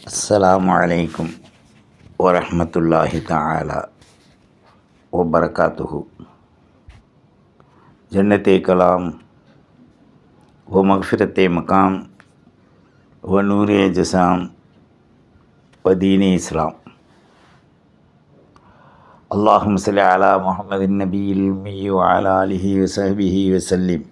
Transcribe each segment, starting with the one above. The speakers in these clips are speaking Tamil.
அஸ்லாம் வலைக்கும் வரமத்துல்லாஹி தாலா ஒபரகாத்துஹு ஜன்னத்தை கலாம் ஓ மஃபிரத்தை மகாம் ஓ நூரே ஜசாம் வதீனே இஸ்லாம் அல்லாஹும் சலி அலா முகமது நபீல் மீ அலா அலிஹி வசஹபிஹி வசல்லிம்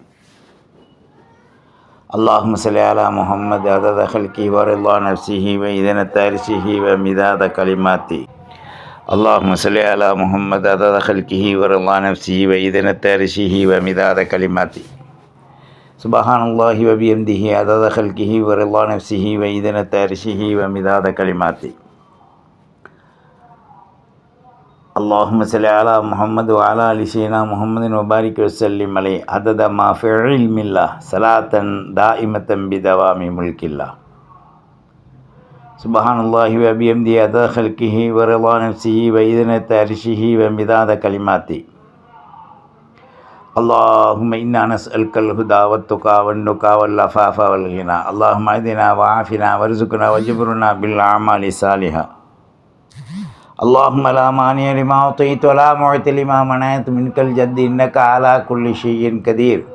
اللهم صل على محمد عدد خلقه ورضا نفسه وإذن تارشه ومداد كلماته اللهم صل على محمد عدد خلقه ورضا نفسه وإذن تارشه ومداد كلماته سبحان الله وبحمده عدد خلقه ورضا نفسه وإذن تارشه ومداد كلماته اللهم صل على محمد وعلى آل سيدنا محمد وبارك وسلم عليه. عدد ما في علم الله صلاة دائمة بدوام ملك الله. سبحان الله وبحمده عدد خلقه ورضا نفسه وإذن تعرشه ومداد كلماته. اللهم إنا نسألك الهدى والتقى والنقى والعفاف والغنى. اللهم اهدنا وعافنا وارزقنا وجبرنا بالأعمال الصالحة. اللهم لا مانع لما أعطيت ولا معطي لما منعت منك الجد إنك على كل شيء قدير.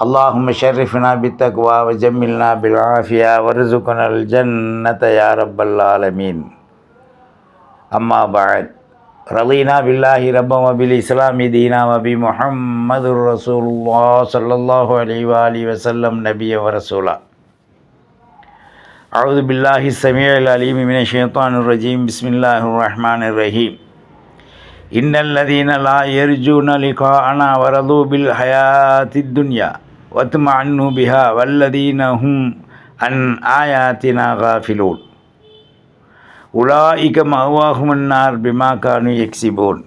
اللهم شرفنا بالتقوى وجملنا بالعافية وارزقنا الجنة يا رب العالمين. أما بعد رضينا بالله ربا وبالإسلام دينا وبمحمد رسول الله صلى الله عليه وآله وسلم نبيا ورسولا. أعوذ بالله السميع العليم من الشيطان الرجيم. بسم الله الرحمن الرحيم. إن الذين لا يرجون لقاءنا ورضوا بالحياة الدنيا واطمعنوا بها والذين هم عن آياتنا غافلون. أولئك مأواهم النار بما كانوا يكسبون.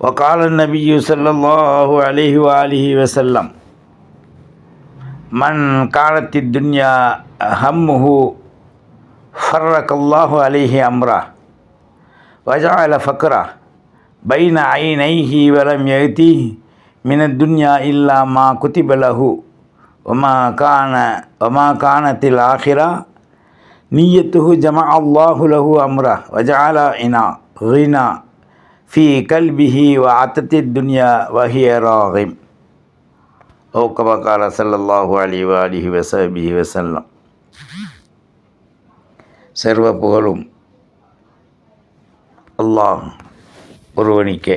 وقال النبي صلى الله عليه وآله وسلم من كانت الدنيا همه فرق الله عليه أمره وجعل فقره بين عينيه ولم يأتيه من الدنيا إلا ما كتب له وما كان وما كانت الآخرة نيته جمع الله له أمره وجعل إنا غنى في قلبه وعتت الدنيا وهي راغم. ஓ கபகால சல்லல்லாஹு அலி அலிஹி வசபிஹி வசல்லம் சர்வ புகழும் அல்லாஹ் ஒருவனிக்கே.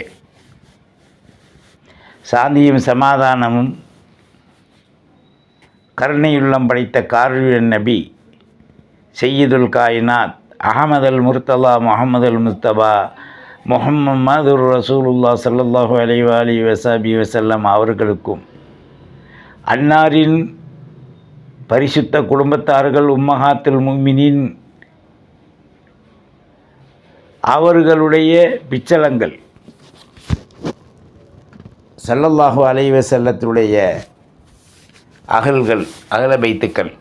சாந்தியும் சமாதானமும் கருணையுள்ளம் படைத்த கார்வியன் நபி செய்யதுல் காயினாத் அகமது அல் முர்த்தலா முகமது அல் முஸ்தபா முஹம்மது ரசூலுல்லா சல்லல்லாஹு அலைவாலி வசாபி வசல்லம் அவர்களுக்கும் அன்னாரின் பரிசுத்த குடும்பத்தார்கள் உம்மஹாத்துல் முமினின் அவர்களுடைய பிச்சலங்கள். சல்லல்லாஹு அலைவ செல்லத்துடைய அகல்கள் அகல பைத்துக்கள்.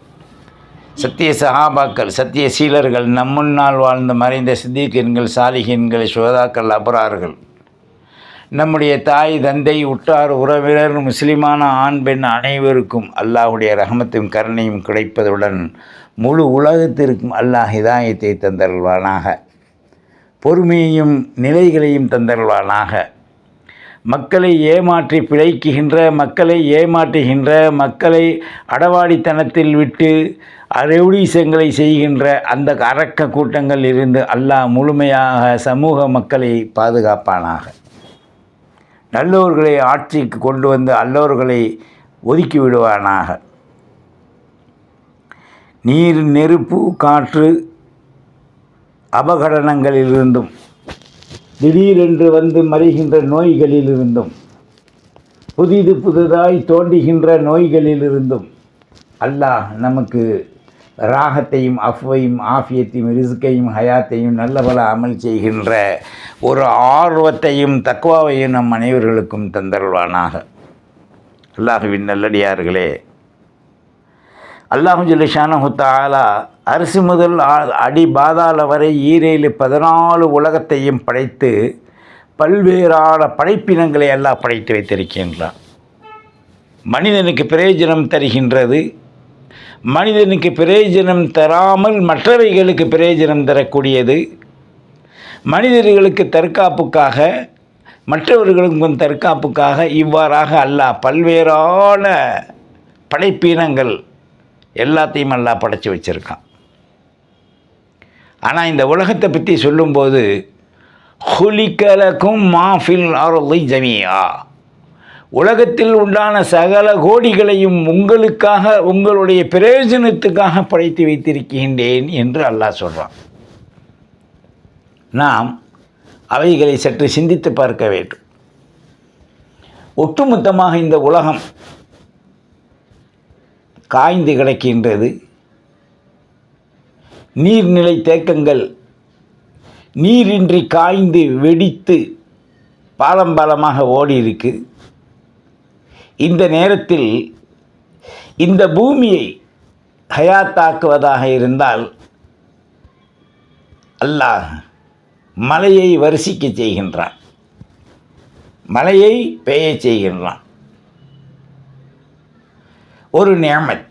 சத்திய சஹாபாக்கள் சத்திய சீலர்கள் நம்முன்னால் வாழ்ந்த மறைந்த சித்திகன்கள் சாலிகன்கள் சுகதாக்கள் அபரார்கள். நம்முடைய தாய் தந்தை உற்றார் உறவினர் முஸ்லிமான ஆண் பெண் அனைவருக்கும் அல்லாஹுடைய ரஹமத்தும் கருணையும் கிடைப்பதுடன் முழு உலகத்திற்கும் அல்லாஹ் ஹிதாயத்தை தந்தருள்வானாக. பொறுமையையும் நிலைகளையும் தந்தருள்வானாக. மக்களை ஏமாற்றி பிழைக்குகின்ற மக்களை ஏமாற்றுகின்ற மக்களை அடவாடித்தனத்தில் விட்டு அரவுடீசங்களை செய்கின்ற அந்த அரக்க கூட்டங்கள் இருந்து அல்லாஹ் முழுமையாக சமூக மக்களை பாதுகாப்பானாக. நல்லோர்களை ஆட்சிக்கு கொண்டு வந்து அல்லோர்களை ஒதுக்கி விடுவானாக. நீர் நெருப்பு காற்று அபகடனங்களிலிருந்தும் திடீரென்று வந்து மறைகின்ற நோய்களிலிருந்தும் புதிது புதிதாய் தோண்டுகின்ற நோய்களிலிருந்தும் அல்லாஹ் நமக்கு ராகத்தையும் அஃவையும் ஆஃபியத்தையும் ரிசுக்கையும் ஹயாத்தையும் நல்லபல அமல் செய்கின்ற ஒரு ஆர்வத்தையும் தக்குவாவையும் நம் அனைவர்களுக்கும் தந்தருள்வானாக. அல்லாஹுவின் நல்லடியார்களே அல்லாஹு ஜல்லிஷானு தாலா அரிசி முதல் அடி பாதாள வரை ஈரேழு பதினாலு உலகத்தையும் படைத்து பல்வேறான படைப்பினங்களை எல்லாம் படைத்து வைத்திருக்கின்றான். மனிதனுக்கு பிரயோஜனம் தருகின்றது. மனிதனுக்கு பிரயோஜனம் தராமல் மற்றவைகளுக்கு பிரயோஜனம் தரக்கூடியது. மனிதர்களுக்கு தற்காப்புக்காக மற்றவர்களுக்கும் தற்காப்புக்காக இவ்வாறாக அல்லாஹ் பல்வேறான படைப்பினங்கள் எல்லாத்தையும் அல்லாஹ் படைச்சி வச்சுருக்கான். ஆனால் இந்த உலகத்தை பற்றி சொல்லும்போது ஹுலிக்கலக்கும் மாஃபில் அருளை ஜமியா உலகத்தில் உண்டான சகல கோடிகளையும் உங்களுக்காக உங்களுடைய பிரயோஜனத்துக்காக படைத்து வைத்திருக்கின்றேன் என்று அல்லாஹ் சொல்கிறான் நாம் அவைகளை சற்று சிந்தித்து பார்க்க வேண்டும். ஒட்டுமொத்தமாக இந்த உலகம் காய்ந்து கிடக்கின்றது. நீர்நிலை தேக்கங்கள் நீரின்றி காய்ந்து வெடித்து பாலம் பாலமாக ஓடி இருக்குது இந்த நேரத்தில் இந்த பூமியை ஹயாத்தாக்குவதாக இருந்தால் அல்லாஹ் மலையை வரிசிக்க செய்கின்றான். மலையை பெய்ய செய்கின்றான். ஒரு நியமத்.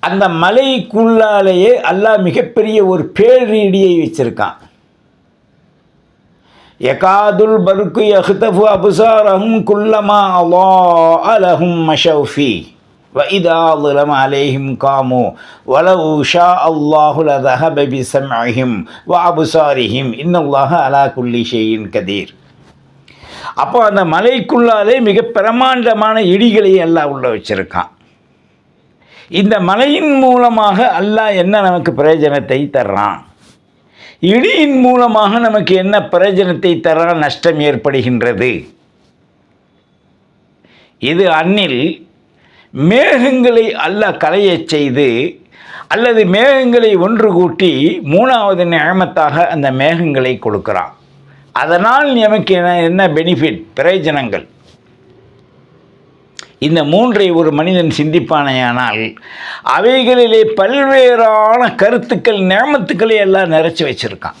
அந்த மலைக்குள்ளாலேயே அல்லாஹ் மிகப்பெரிய ஒரு பேரீடியை வச்சிருக்கான். யகாதுல் பருக்கு யஹ்தஃபு அபுசாரஹும் குல்லமா அல்லா அலஹும் மஷௌஃபி وإذا ظلم عليهم قاموا ولو شاء الله لذهب بسمعهم وأبصارهم إن الله على كل شيء قدير அப்போ அந்த மலைக்குள்ளாலே மிக பிரமாண்டமான இடிகளை எல்லாம் உள்ள வச்சிருக்கான் இந்த மலையின் மூலமாக அல்லாஹ் என்ன நமக்கு பிரயோஜனத்தை தர்றான் இடியின் மூலமாக நமக்கு என்ன பிரயோஜனத்தை தர நஷ்டம் ஏற்படுகின்றது? இது அன்னில் மேகங்களை அல்ல களையச் செய்து அல்லது மேகங்களை ஒன்று கூட்டி மூணாவது நியமத்தாக அந்த மேகங்களை கொடுக்குறான். அதனால் நமக்கு என்ன என்ன பெனிஃபிட் பிரயோஜனங்கள்? இந்த மூன்றை ஒரு மனிதன் சிந்திப்பானையானால் அவைகளிலே பல்வேறான கருத்துக்கள் நேமத்துக்களை எல்லாம் நிறைச்சி வச்சிருக்கான்.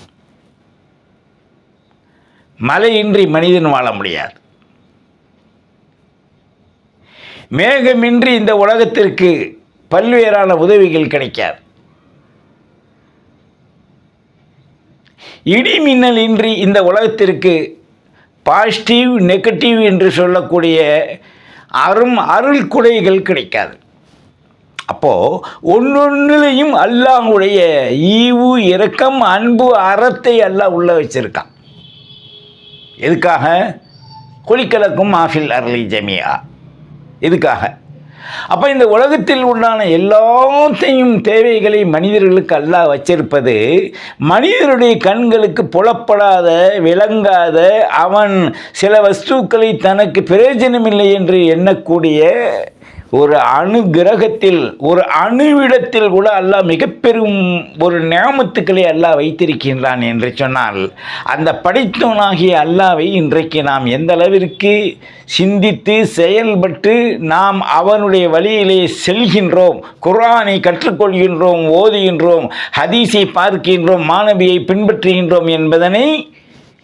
மலையின்றி மனிதன் வாழ முடியாது. மேகமின்றி இந்த உலகத்திற்கு பல்வேறான உதவிகள் கிடைக்காது. இடி மின்னல் இன்றி இந்த உலகத்திற்கு பாசிட்டிவ் நெகட்டிவ் என்று சொல்லக்கூடிய அரும் அருள் குடைகள் கிடைக்காது. அப்போது ஒன்னொன்னுலையும் அல்லாஹுடைய ஈவு இரக்கம் அன்பு அறத்தை அல்லாஹ் உள்ள வச்சிருக்கான். எதுக்காக? குளிக்கலக்கும் ஆஃபில் அருளி ஜமியா இதுக்காக அப்போ இந்த உலகத்தில் உண்டான எல்லாத்தையும் தேவைகளை மனிதர்களுக்கு அல்லாஹ் வச்சிருப்பது மனிதருடைய கண்களுக்கு புலப்படாத விளங்காத அவன் சில வஸ்துக்களை தனக்கு பிரயோஜனமில்லை என்று எண்ணக்கூடிய ஒரு அணு கிரகத்தில் ஒரு அணுவிடத்தில் கூட அல்லாஹ் மிக பெரும் ஒரு நியமத்துக்களை அல்லாஹ் வைத்திருக்கின்றான் என்று சொன்னால் அந்த படைத்தவனாகிய அல்லாவை இன்றைக்கு நாம் எந்த அளவிற்கு சிந்தித்து செயல்பட்டு நாம் அவனுடைய வழியிலே செல்கின்றோம் குர்ஆனை கற்றுக்கொள்கின்றோம் ஓதுகின்றோம் ஹதீஸை பார்க்கின்றோம் மாணவியை பின்பற்றுகின்றோம் என்பதனை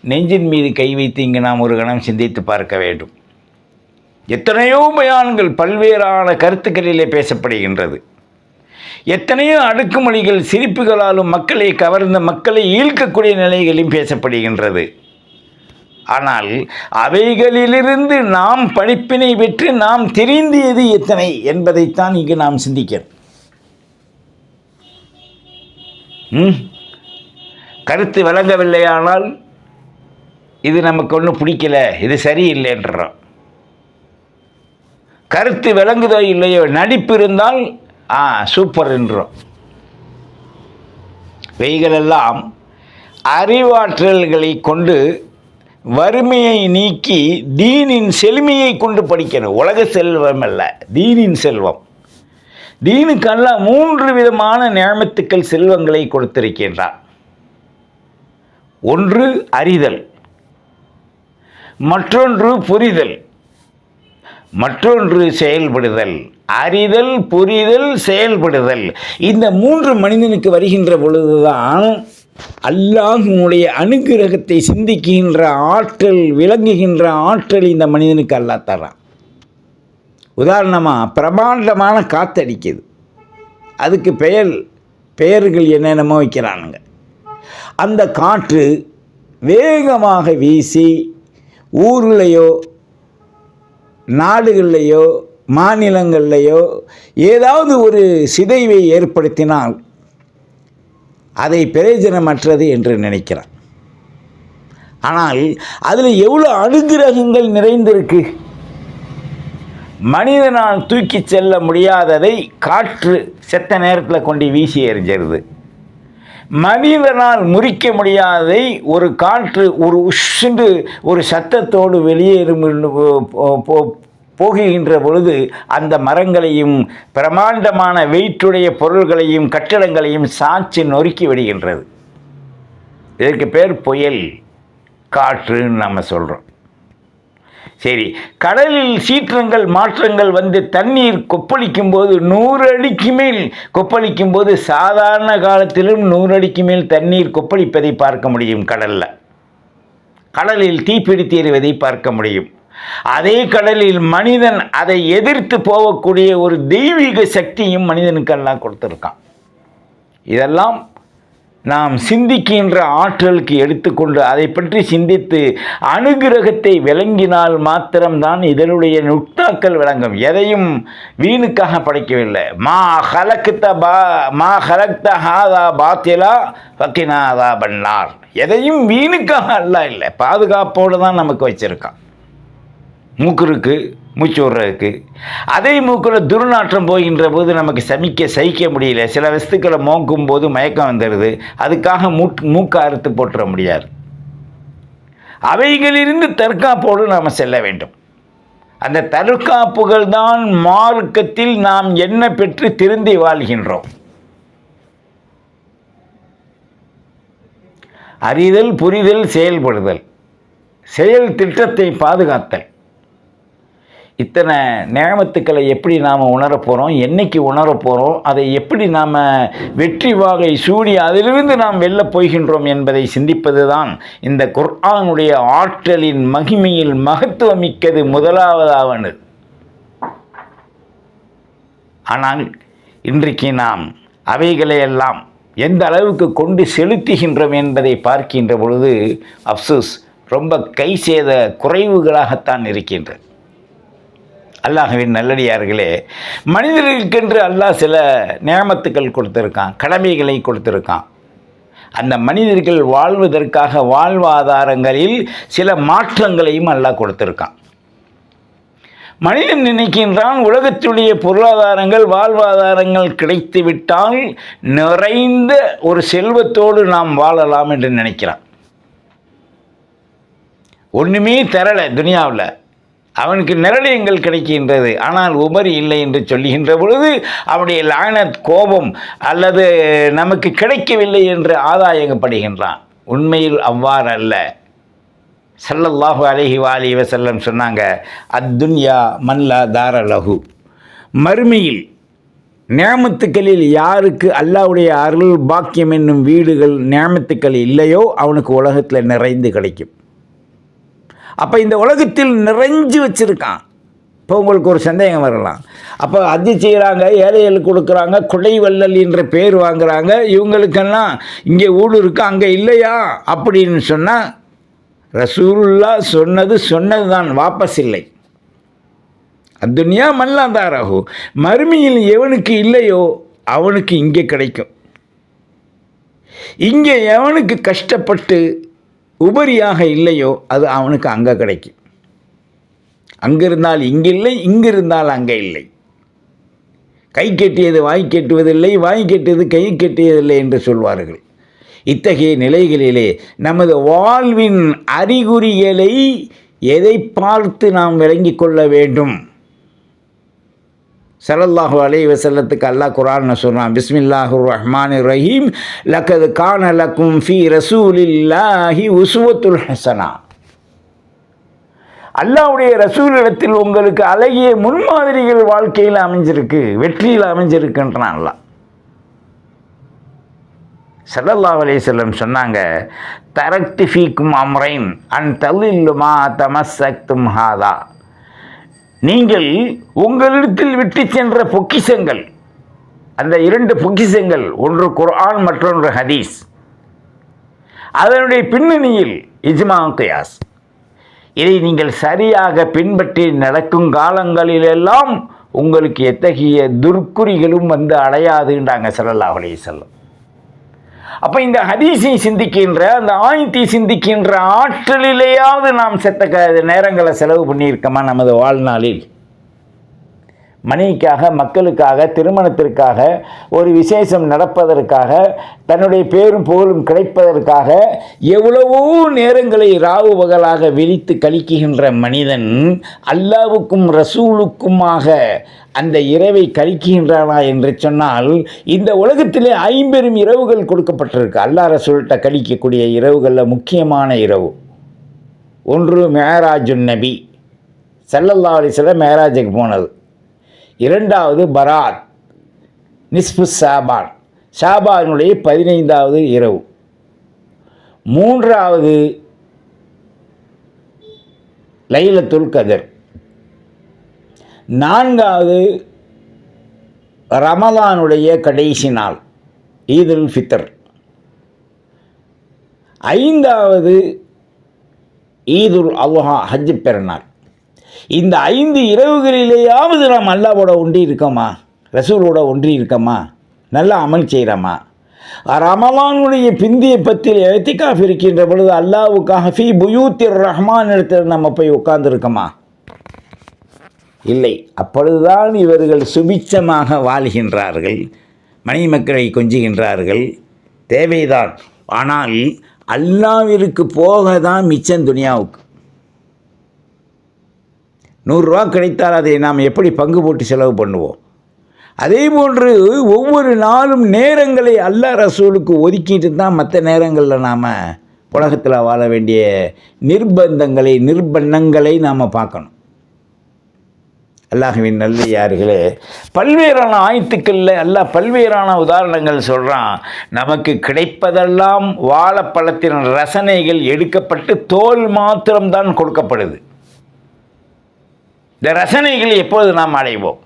நெஞ்சின் மீது கை வைத்து இங்கு நாம் ஒரு கணம் சிந்தித்து பார்க்க வேண்டும். எத்தனையோ பயான்கள் பல்வேறான கருத்துக்களிலே பேசப்படுகின்றது. எத்தனையோ அடுக்குமொழிகள் சிரிப்புகளாலும் மக்களை கவர்ந்த மக்களை ஈழ்க்கக்கூடிய நிலைகளிலும் பேசப்படுகின்றது. ஆனால் அவைகளிலிருந்து நாம் படிப்பினை பெற்று நாம் தெரிந்தியது எத்தனை என்பதைத்தான் இங்கு நாம் சிந்திக்கிறோம். ம்? கருத்து விளங்கவில்லையானால் இது நமக்கு ஒன்றும் பிடிக்கல இது சரியில்லைன்றோம். கருத்து விளங்குதோ இல்லையோ நடிப்பு இருந்தால் ஆ சூப்பர் என்றோம். இவைகளெல்லாம் அறிவாற்றல்களை கொண்டு வறுமையை நீக்கி தீனின் செழுமையை கொண்டு படிக்கணும். உலக செல்வம் அல்ல தீனின் செல்வம். தீனுக்கல்ல மூன்று விதமான நியமத்துக்கள் செல்வங்களை கொடுத்திருக்கின்றார் ஒன்று அறிதல் மற்றொன்று புரிதல். மற்றொன்று செயல்படுதல். அறிதல் புரிதல் செயல்படுதல். இந்த மூன்று மனிதனுக்கு வருகின்ற பொழுதுதான் அல்லாஹ்வுடைய அனுகிரகத்தை சிந்திக்கின்ற ஆற்றல் விளங்குகின்ற ஆற்றல் இந்த மனிதனுக்கு அல்லா தரான் உதாரணமாக பிரமாண்டமான காத்தடிக்குது. அதுக்கு பெயர் பெயர்கள் என்னென்னமோ வைக்கிறானுங்க. அந்த காற்று வேகமாக வீசி ஊர்லேயோ நாடுகள்லையோ மாநிலங்கள்லையோ ஏதாவது ஒரு சிதைவை ஏற்படுத்தினால் அதை பிரயோஜனமற்றது என்று நினைக்கிறான். ஆனால் அதில் எவ்வளோ அனுகிரகங்கள் நிறைந்திருக்கு? மனிதனால் தூக்கி செல்ல முடியாததை காற்று செத்த நேரத்தில் கொண்டு வீசி எறிஞ்சிருது. மனிதனால் முறிக்க முடியாதை ஒரு காற்று ஒரு உஷ்ண்டு ஒரு சத்தத்தோடு வெளியேறும் போ- போகுகின்ற பொழுது அந்த மரங்களையும் பிரமாண்டமான வெயிற்றுடைய பொருள்களையும் கட்டடங்களையும் சாய்ச்சி நொறுக்கி விடுகின்றது. இதற்கு பேர் புயல். காற்றுன்னு நம்ம சொல்கிறோம் சரி கடலில் சீற்றங்கள் மாற்றங்கள் வந்து தண்ணீர் கொப்பளிக்கும் போது நூறு அடிக்கு மேல் கொப்பளிக்கும் போது சாதாரண காலத்திலும் நூறு அடிக்கு மேல் தண்ணீர் கொப்பளிப்பதை பார்க்க முடியும் கடலில். கடலில் தீப்பிடித்து எறிவதை பார்க்க முடியும். அதே கடலில் மனிதன் அதை எதிர்த்து போகக்கூடிய ஒரு தெய்வீக சக்தியும் மனிதனுக்கெல்லாம் கொடுத்துருக்கான். இதெல்லாம் நாம் சிந்திக்கின்ற ஆற்றலுக்கு எடுத்துக்கொண்டு அதை பற்றி சிந்தித்து அனுகிரகத்தை விளங்கினால் மாத்திரம்தான் இதனுடைய நுட்பாக்கள் விளங்கும். எதையும் வீணுக்காக படைக்கவில்லை. மா ஹலக்த பா மா ஹலக்த ஹாதா பாத்திலா ஃபக்கினாதா பண்ணார் எதையும் வீணுக்காக அல்ல இல்லை. பாதுகாப்போடு தான் நமக்கு வச்சிருக்கான். மூக்குருக்கு மூச்சு விடுறதுக்கு. அதே மூக்கில் துர்நாற்றம் போகின்ற போது நமக்கு சமிக்க சகிக்க முடியல. சில வஸ்துக்களை மோக்கும் போது மயக்கம் வந்துடுது. அதுக்காக மூக் மூக்கை அறுத்து போட்டுற முடியாது. அவைகளிலிருந்து தற்காப்போடு நாம் செல்ல வேண்டும். அந்த தற்காப்புகள் தான் மார்க்கத்தில் நாம் என்ன பெற்று திருந்தி வாழ்கின்றோம். அறிதல் புரிதல் செயல்படுதல். செயல் திட்டத்தை பாதுகாத்தல். இத்தனை நேமத்துக்களை எப்படி நாம் உணரப்போகிறோம் என்னைக்கு உணரப் போகிறோம் அதை எப்படி நாம் வெற்றி வாகை சூடி அதிலிருந்து நாம் வெல்லப் போகின்றோம் என்பதை சிந்திப்பது தான் இந்த குர்ஆனுடைய ஆற்றலின் மகிமையில் மகத்துவமிக்கது முதலாவதாவனது. ஆனால் இன்றைக்கு நாம் அவைகளையெல்லாம் எந்த அளவுக்கு கொண்டு செலுத்துகின்றோம் என்பதை பார்க்கின்ற பொழுது அப்சூஸ் ரொம்ப கை சேத குறைவுகளாகத்தான் இருக்கின்றது. அல்லாஹுவின் நல்லடியார்களே மனிதர்களுக்கென்று அல்லாஹ் சில நியமத்துக்கள் கொடுத்துருக்கான் கடமைகளை கொடுத்துருக்கான். அந்த மனிதர்கள் வாழ்வதற்காக வாழ்வாதாரங்களில் சில மாற்றங்களையும் அல்லாஹ் கொடுத்துருக்கான். மனிதன் நினைக்கின்றான் உலகத்துடைய பொருளாதாரங்கள் வாழ்வாதாரங்கள் கிடைத்துவிட்டால் நிறைந்த ஒரு செல்வத்தோடு நாம் வாழலாம் என்று நினைக்கிறான். ஒன்றுமே தரலை துனியாவில். அவனுக்கு நிரளியங்கள் கிடைக்கின்றது. ஆனால் உபரி இல்லை என்று சொல்லுகின்ற பொழுது அவனுடைய லானத் கோபம் அல்லது நமக்கு கிடைக்கவில்லை என்று ஆதாயப்படுகின்றான் உண்மையில் அவ்வாறு அல்ல. அலஹி அலைஹி வாலி வஸல்லம் சொன்னாங்க அத்துன்யா மல்லா தார லகு மறுமையில் நேமத்துக்களில் யாருக்கு அல்லாவுடைய அருள் பாக்கியம் என்னும் வீடுகள் நேமத்துக்கள் இல்லையோ அவனுக்கு உலகத்தில் நிறைந்து கிடைக்கும். அப்போ இந்த உலகத்தில் நிறைஞ்சு வச்சுருக்கான். இப்போ உங்களுக்கு ஒரு சந்தேகம் வரலாம். அப்போ அது செய்கிறாங்க ஏழைகளுக்கு கொடுக்குறாங்க கொடை வள்ளல் என்ற பேர் வாங்குறாங்க இவங்களுக்கெல்லாம் இங்கே ஊடு இருக்கு அங்கே இல்லையா? அப்படின்னு சொன்னால் ரசூல்லா சொன்னது சொன்னது தான் வாபஸ் இல்லை. அத்துனியா மல்லாந்தாராகு மறுமையில் எவனுக்கு இல்லையோ அவனுக்கு இங்கே கிடைக்கும். இங்கே எவனுக்கு கஷ்டப்பட்டு உபரியாக இல்லையோ அது அவனுக்கு அங்கே கிடைக்கும். அங்கிருந்தால் இங்கே இல்லை இங்கிருந்தால் அங்கே இல்லை. கை கெட்டியது வாய் கெட்டுவதில்லை வாய் கெட்டியது கை கெட்டியதில்லை என்று சொல்வார்கள். இத்தகைய நிலைகளிலே நமது வாழ்வின் அறிகுறிகளை எதை பார்த்து நாம் விளங்கிக் கொள்ள வேண்டும்? சலல்லாஹு அலி வசல்லத்துக்கு அல்லாஹ் குரான் சொல்கிறான் பிஸ்மில்லாஹு ரஹ்மான் ரஹீம் லக்கது கான லக்கும் ஃபி ரசூலில்லாஹி உசுவத்துல் ஹசனா. அல்லாஹ்வுடைய ரசூலிடத்தில் உங்களுக்கு அழகிய முன்மாதிரிகள் வாழ்க்கையில் அமைஞ்சிருக்கு வெற்றியில் அமைஞ்சிருக்குன்றான் அல்லாஹ். ஸல்லல்லாஹு அலைஹி செல்லம் சொன்னாங்க தரக்தி ஃபீக்கும் அம்ரைன் அன் தல்லில்லுமா தமஸ்ஸக்தும் ஹாதா. நீங்கள் உங்களிடத்தில் விட்டு சென்ற பொக்கிஷங்கள். அந்த இரண்டு பொக்கிஷங்கள் ஒன்று குர்ஆன் மற்றொன்று ஹதீஸ். அதனுடைய பின்னணியில் இஜ்மா கயாஸ். இதை நீங்கள் சரியாக பின்பற்றி நடக்கும் காலங்களிலெல்லாம் உங்களுக்கு எத்தகைய துர்க்குறிகளும் வந்து அடையாதுன்றாங்க ஸல்லல்லாஹு அலைஹி வஸல்லம். அப்போ இந்த ஹதீஸை சிந்திக்கின்ற அந்த ஆயத்தை சிந்திக்கின்ற ஆற்றலிலேயாவது நாம் செத்த நேரங்களை செலவு பண்ணியிருக்கோமா நமது வாழ்நாளில்? மணிக்காக மக்களுக்காக திருமணத்திற்காக ஒரு விசேஷம் நடப்பதற்காக தன்னுடைய பேரும் புகழும் கிடைப்பதற்காக எவ்வளவோ நேரங்களை ராவு பகலாக விழித்து கழிக்குகின்ற மனிதன் அல்லாவுக்கும் ரசூலுக்குமாக அந்த இரவை கழிக்கின்றானா என்று சொன்னால் இந்த உலகத்திலே ஐம்பெரும் இரவுகள் கொடுக்கப்பட்டிருக்கு. அல்லா ரசூல்கிட்ட கழிக்கக்கூடிய இரவுகளில் முக்கியமான இரவு. ஒன்று மேராஜுன் நபி. சல்லல்லா அலிஸ்லாம் மேராஜுக்கு போனது. இரண்டாவது பராத் நிஸ்பு சாபான் ஷாபானுடைய பதினைந்தாவது இரவு. மூன்றாவது லைலத்துல் கதர். நான்காவது ரமலானுடைய கடைசி நாள் ஈதுல் ஃபித்தர் ஐந்தாவது ஈதுல் அல்ஹா ஹஜ் பெருநாள். இந்த ஐந்து இரவுகளிலேயாவது நாம் அல்லாவோட ஒன்றி இருக்கோமா? ரசூலோட ஒன்றி இருக்கோமா? நல்லா அமல் செய்கிறோமா ரமலானுடைய பிந்திய பத்தில் எத்திகாஃப் இருக்கின்ற பொழுது அல்லாவுக்காக ஃபி புயூத்திர் ரஹ்மான் இடத்தில் நம்ம போய் உட்கார்ந்துருக்கோமா? இல்லை. அப்பொழுதுதான் இவர்கள் சுபிச்சமாக வாழ்கின்றார்கள். மணிமக்களை கொஞ்சுகின்றார்கள். தேவைதான். ஆனால் அல்லாவிற்கு போக தான் மிச்சம் துனியாவுக்கு. நூறுரூவா கிடைத்தால் அதை நாம் எப்படி பங்கு போட்டு செலவு பண்ணுவோம்? அதே போன்று ஒவ்வொரு நாளும் நேரங்களை அல்லா ரசூலுக்கு ஒதுக்கிட்டு தான் மற்ற நேரங்களில் நாம் உலகத்தில் வாழ வேண்டிய நிர்பந்தங்களை நிர்பந்தங்களை நாம் பார்க்கணும். அல்லாஹுவின் நல்ல யார்களே பல்வேறான ஆயத்துக்களில் அல்லாஹ் பல்வேறான உதாரணங்கள் சொல்கிறான் நமக்கு கிடைப்பதெல்லாம் வாழைப்பழத்தின் ரசனைகள் எடுக்கப்பட்டு தோல் மாத்திரம்தான் கொடுக்கப்படுது. இந்த ரசனைகளை எப்பொழுது நாம் அடைவோம்?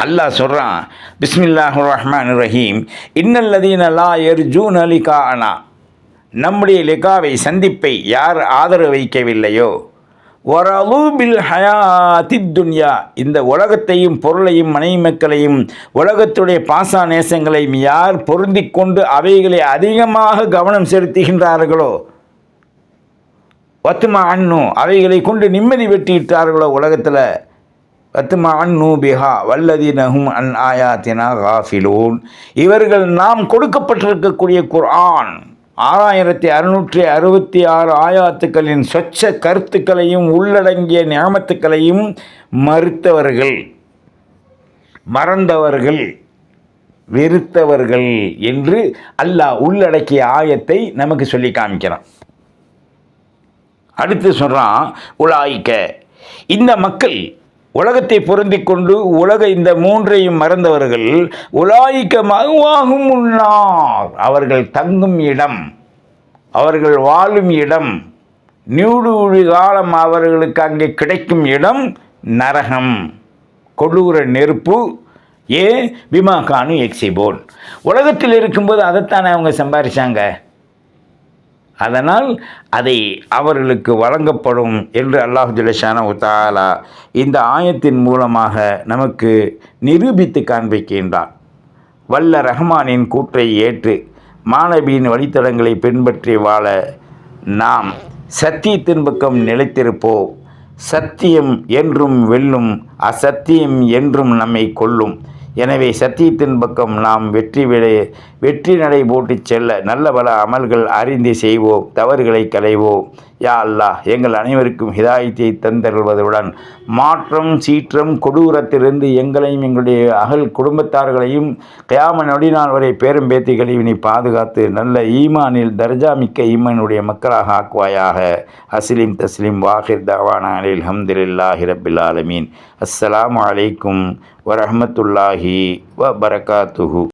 அல்லாஹ் சொல்கிறான் பிஸ்மில்லாஹ் ரஹ்மான் ரஹீம். இன்னல்லதீன லா எர்ஜூன் அலிகா அனா நம்முடைய லிகாவை சந்திப்பை யார் ஆதரவு வைக்கவில்லையோ? ஒரலூபில் ஹயாதி துன்யா. இந்த உலகத்தையும் பொருளையும் மனைவி மக்களையும் உலகத்துடைய பாசா நேசங்களையும் யார் பொருந்தி கொண்டு அவைகளை அதிகமாக கவனம் செலுத்துகின்றார்களோ? வத்துமா அண்ணு அவைகளை கொண்டு நிம்மதி வெட்டியிட்டார்களோ உலகத்தில்? வத்துமா அண்ணு பிஹா வல்லதி நகும் அன் ஆயாத்தினா காஃபிலூன். இவர்கள் நாம் கொடுக்கப்பட்டிருக்கக்கூடிய குர்ஆன் ஆறாயிரத்தி அறுநூற்றி அறுபத்தி ஆறு ஆயாத்துக்களின் சொச்ச கருத்துக்களையும் உள்ளடங்கிய ஞாபத்துக்களையும் மறுத்தவர்கள். மறந்தவர்கள் வெறுத்தவர்கள் என்று அல்லாஹ் உள்ளடக்கிய ஆயத்தை நமக்கு சொல்லி காமிக்கிறான். அடுத்து சொல்கிறான் உலாய்க்க. இந்த மக்கள் உலகத்தை பொருந்தி கொண்டு உலக இந்த மூன்றையும் மறந்தவர்கள் உலாய்க்க மகுவாகும் உள்ளார் அவர்கள் தங்கும் இடம் அவர்கள் வாழும் இடம் நியூடு காலம் அவர்களுக்கு அங்கே கிடைக்கும் இடம் நரகம். கொடூர நெருப்பு ஏ பிமா கானு எக்ஸிபோன். உலகத்தில் இருக்கும்போது அதைத்தானே அவங்க சம்பாரிச்சாங்க? அதனால் அதை அவர்களுக்கு வழங்கப்படும் என்று அல்லாஹு ஜலஷான உத்தாலா இந்த ஆயத்தின் மூலமாக நமக்கு நிரூபித்து காண்பிக்கின்றான். வல்ல ரஹ்மானின் கூற்றை ஏற்று மாணவியின் வழித்தடங்களை பின்பற்றி வாழ நாம் சத்தியத்தின் பக்கம் நிலைத்திருப்போம். சத்தியம் என்றும் வெல்லும் அசத்தியம் என்றும் நம்மை கொல்லும். எனவே சத்தியத்தின் பக்கம் நாம் வெற்றி விட வெற்றி நடை போட்டுச் செல்ல நல்ல பல அமல்கள் அறிந்து செய்வோம் தவறுகளை களைவோம். யா அல்லாஹ் எங்கள் அனைவருக்கும் ஹிதாயத்தை தந்தருள்வதுடன் மாற்றம் சீற்றம் கொடூரத்திலிருந்து எங்களையும் எங்களுடைய அகல் குடும்பத்தார்களையும் கயாம நொடிநாள் வரை பேரும் பேத்திகளையும் நீ பாதுகாத்து நல்ல ஈமானில் தர்ஜா மிக்க ஈமானுடைய மக்களாக ஆக்குவாயாக. அஸ்லீம் தஸ்லீம் வாஹிர் தவானா அலில் ஹம்துலில்லாஹி ரபில் ஆலமீன். அஸ்லாம் அலைக்கும் வரஹமத்துல்லாஹி வ பரகாத்துஹு